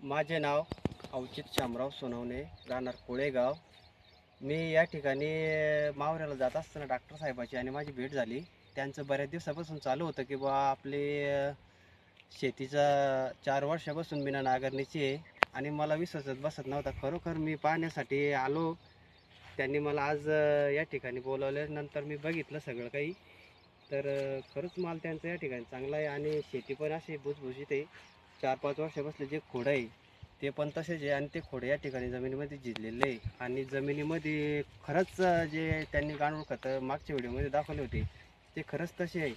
माझे नाव अवचित शामराव सोनवणे राहणार कोळेगाव. मी या ठिकाणी मावऱ्याला जात असताना डॉक्टर साहेबाची आणि माझी भेट झाली. त्यांचं बऱ्याच दिवसापासून चालू होतं की बा आपले शेतीचा चार वर्षापासून बिना नांगरणीची आहे. आणि मला विश्वासच बसत नव्हता. खरोखर मी पाहण्यासाठी आलो. त्यांनी मला आज या ठिकाणी बोलावल्यानंतर मी बघितलं सगळं काही. तर खरंच माल त्यांचं या ठिकाणी चांगला आहे आणि शेती पण अशी भुसभुशीत आहे. चार पाच वर्षापासले जे खोडं आहे ते पण तसेच आहे. आणि ते खोडं या ठिकाणी जमिनीमध्ये झिजलेलं आहे. आणि जमिनीमध्ये खरंच जे त्यांनी गांडूळ खतं मागच्या व्हिडिओमध्ये दाखवले होते ते खरंच तसे आहे.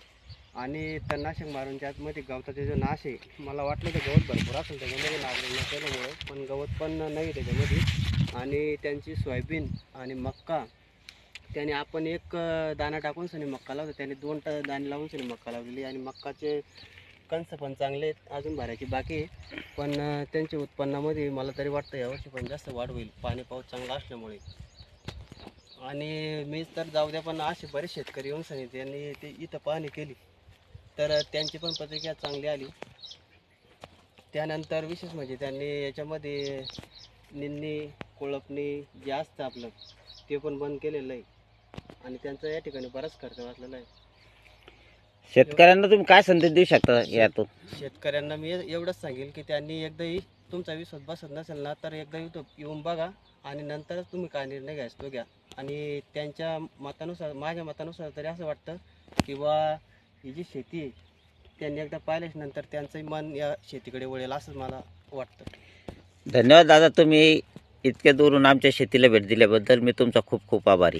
आणि तणनाशक मारून त्यातमध्ये गवताचा जो नाश आहे मला वाटलं तर गवत भरपूर असेल त्याच्यामध्ये नागरिक नसल्यामुळे पण गवत पण नाही त्याच्यामध्ये. आणि त्यांची सोयाबीन आणि मक्का त्याने आपण एक दाणा टाकून सनी मक्का लावतो. त्याने दोन ट दाणे लावून सनी मक्का लावलेली आणि मक्काचे कणसं पण चांगले आहेत अजून भरायची बाकी आहे पण त्यांच्या उत्पन्नामध्ये मला तरी वाटतं यावर्षी पण जास्त वाढ होईल. पाणी पाऊस चांगला असल्यामुळे. आणि मी तर जाऊ द्या पण असे बरेच शेतकरी येऊन सनी त्यांनी ते इथं पाहणी केली. तर त्यांची पण प्रतिक्रिया चांगली आली. त्यानंतर विशेष म्हणजे त्यांनी याच्यामध्ये निंदणी कोळपणी जे असतं आपलं ते पण बंद केलेलं आहे. आणि त्यांचा या ठिकाणी बराच खर्च वाचलेला आहे. शेतकऱ्यांना तुम्ही काय संदेश देऊ शकता यातून? शेतकऱ्यांना मी एवढंच सांगेल की त्यांनी एकदाही तुमचा विश्वास बसत नसेल ना तर एकदा इथं येऊन बघा आणि नंतरच तुम्ही काय निर्णय घ्यायचा तो घ्या. आणि त्यांच्या मतानुसार माझ्या मतानुसार तरी असं वाटतं की बा ही जी शेती आहे त्यांनी एकदा पाहिल्याच नंतर त्यांचंही मन या शेतीकडे वळेल असं मला वाटतं. धन्यवाद दादा तुम्ही इतक्या दूरून आमच्या शेतीला भेट दिल्याबद्दल मी तुमचा खूप खूप आभारी.